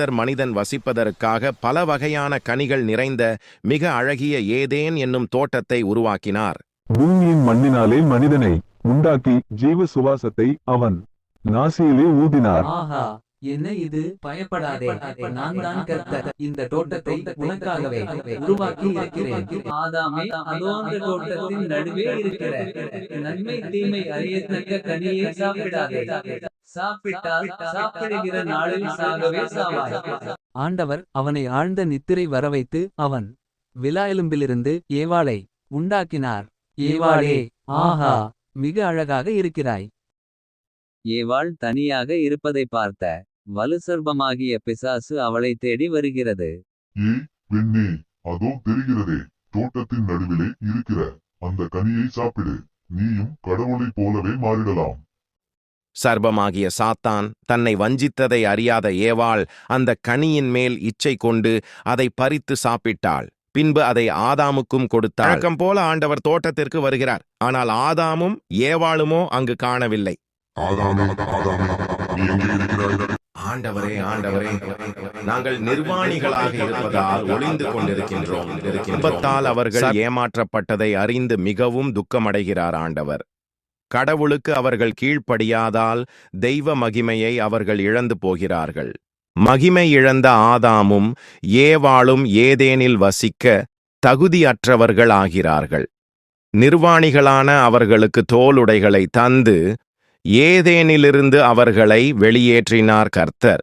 கர்த்தர் மனிதன் வசிப்பதற்காக பல வகையான கனிகள் நிறைந்த மிக அழகிய ஏதேன் என்னும் தோட்டத்தை உருவாக்கினார். பூமியின் மண்ணினாலே மனிதனை உண்டாக்கி ஜீவ சுவாசத்தை அவன் நாசியிலே ஊதினார். ஆஹா என்ன இது? பயப்படாதே. நான் தான் கர்த்தர். இந்த தோட்டத்தை உனக்காகவே உருவாக்கி இருக்கிறேன். ஆதாமே அதோ அந்த தோட்டத்தின் நடுவே இருக்கிற நன்மை தீமை அறியத்தக்க கனியை சாப்பிடாதே. சாப்பிட்டால் சாப்பிடுகிற நாளில் சாகவே சாவாய். ஆண்டவர் அவனை ஆழ்ந்த நித்திரை வரவைத்து அவன் விலா எலும்பிலிருந்து ஏவாளை உண்டாக்கினார். ஏவாளே ஆஹா மிக அழகாக இருக்கிறாய். ஏவாள் தனியாக இருப்பதை பார்த்த வலுசர்பமாகிய பிசாசு அவளை தேடி வருகிறது. ஏ பெண்ணே அதோ தெரிகிறதே தோட்டத்தின் நடுவிலே இருக்கிற அந்த கனியை சாப்பிடு நீயும் கடவுளைப் போலவே மாறிடலாம். சர்பமாகிய சாத்தான் தன்னை வஞ்சித்ததை அறியாத ஏவாள் அந்த கனியின் மேல் இச்சை கொண்டு அதை பறித்து சாப்பிட்டாள். பின்பு அதை ஆதாமுக்கும் கொடுத்தாள். வழக்கம் போல ஆண்டவர் தோட்டத்திற்கு வருகிறார். ஆனால் ஆதாமும் ஏவாளுமோ அங்கு காணவில்லை. ஆண்டவரே ஆண்டவரே நாங்கள் நிர்வாணிகளாக இருப்பதால் ஒளிந்து கொண்டிருக்கின்றோம் அவர்கள் ஏமாற்றப்பட்டதை அறிந்து மிகவும் துக்கமடைகிறார் ஆண்டவர். கடவுளுக்கு அவர்கள் கீழ்ப்படியாதால் தெய்வ மகிமையை அவர்கள் இழந்து போகிறார்கள். மகிமை இழந்த ஆதாமும் ஏவாளும் ஏதேனில் வசிக்க தகுதியற்றவர்கள் ஆகிறார்கள். நிர்வாணிகளான அவர்களுக்கு தோலுடைகளை தந்து ஏதேனிலிருந்து அவர்களை வெளியேற்றினார் கர்த்தர்.